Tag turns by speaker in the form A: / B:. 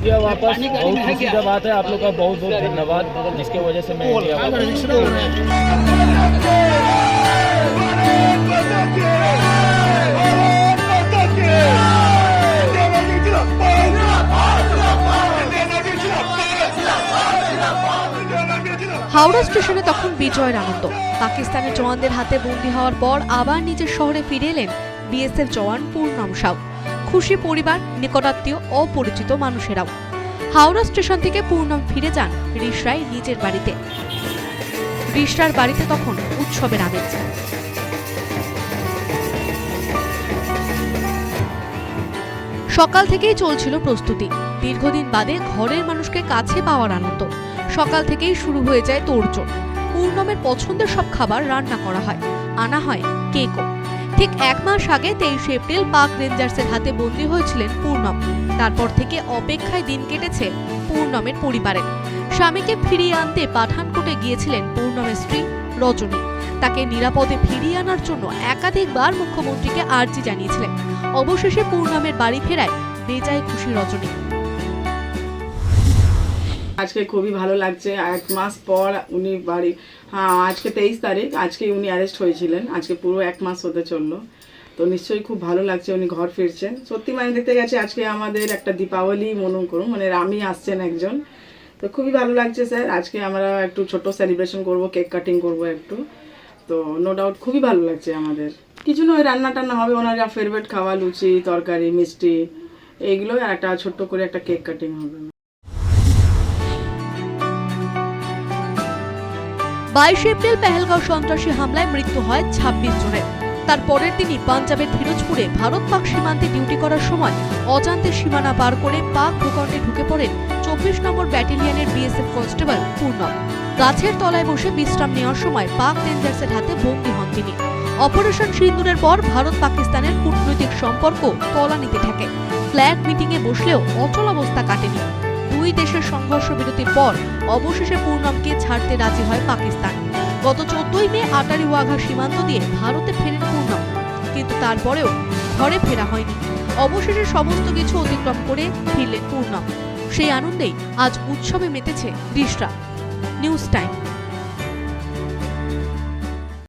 A: India वापस बहुत खुशी की बात है आप लोग का बहुत बहुत धन्यवाद जिसके वजह से मैं इंडिया वापस
B: হাওড়া স্টেশনে তখন বিজয়ের আনন্দ পাকিস্তানের জওয়ানদের হাতে বন্দী হওয়ার পর আবার নিজের শহরে ফিরে এলেন বিএসএফ জওয়ান পূর্ণম সাউ খুশি পরিবার, নিকটাত্মীয়, অপরিচিত মানুষেরাও। হাওড়া স্টেশন থেকে পূর্ণম ফিরে যান রিসরায় নিজের বাড়িতে। রিসরার বাড়িতে তখন উৎসবের আমেজ। সকাল থেকেই চলছিল প্রস্তুতি। দীর্ঘদিন বাদে ঘরের মানুষকে কাছে পাওয়ার আনন্দ। সকাল থেকেই শুরু হয়ে যায় তোড়জোড়। পূর্ণমের পছন্দের সব খাবার রান্না করা হয়। আনা হয় কেকও। ঠিক এক মাস আগে তেইশে এপ্রিল পাক রেঞ্জার্সের হাতে বন্দী হয়েছিলেন পূর্ণম। তারপর থেকে অপেক্ষায় দিন কেটেছে পূর্ণমের পরিবারের স্বামীকে ফিরিয়ে আনতে পাঠানকোটে গিয়েছিলেন পূর্ণমের স্ত্রী রজনী। তাকে নিরাপদে ফিরিয়ে আনার জন্য একাধিকবার মুখ্যমন্ত্রীকে আর্জি জানিয়েছিলেন। অবশেষে পূর্ণমের বাড়ি ফেরায় বেজায় খুশি রজনী।
C: আজকে খুবই ভালো লাগছে। এক মাস পর উনি বাড়ি হ্যাঁ আজকে তেইশ তারিখ, আজকে উনি অ্যারেস্ট হয়েছিলেন। আজকে পুরো এক মাস হতে চলল। তো নিশ্চয়ই খুব ভালো লাগছে উনি ঘর ফিরছেন। সত্যি মানে দেখতে গেছে, আজকে আমাদের একটা দীপাবলি মনে করুন মানে রামি আসছেন একজন। তো খুবই ভালো লাগছে স্যার, আজকে আমরা একটু ছোট সেলিব্রেশন করব কেক কাটিং করব একটু। তো নো ডাউট খুবই ভালো লাগছে আমাদের। কিছু নয় রান্না টান্না হবে, ওনার ফেভারিট খাওয়া, লুচি, তরকারি, মিষ্টি এইগুলো আর একটা ছোট্ট করে একটা কেক কাটিং হবে।
B: বাইশে এপ্রিল পেহেলগাঁও সন্ত্রাসী হামলায় মৃত্যু হয় ছাব্বিশ জনের। তার পরের দিনই পাঞ্জাবের ফিরোজপুরে ভারত পাক সীমান্তে ডিউটি করার সময় অজান্তে সীমানা পার করে পাক ভূখণ্ডে ঢুকে পড়েন চব্বিশ নম্বর ব্যাটালিয়নের বিএসএফ কনস্টেবল পূর্ণম গাছের তলায় বসে বিশ্রাম নেওয়ার সময় পাক রেঞ্জার্সের হাতে বন্দী হন তিনি। অপারেশন সিন্দুরের পর ভারত পাকিস্তানের কূটনৈতিক সম্পর্ক তলানিতে থাকে ফ্ল্যাট মিটিংয়ে বসলেও অচল অবস্থা কাটেনি। দুই দেশের সংঘর্ষ বিরতির পর অবশেষে পূর্ণমকে ছাড়তে রাজি হয় পাকিস্তান। গত চোদ্দই মে আটারি ওয়াঘা সীমান্ত দিয়ে ভারতে ফেরেন পূর্ণম কিন্তু তারপরেও ঘরে ফেরা হয়নি। অবশেষে সমস্ত কিছু অতিক্রম করে ফিরলেন পূর্ণম সেই আনন্দেই আজ উৎসবে মেতেছে রিশরা নিউজ টাইম।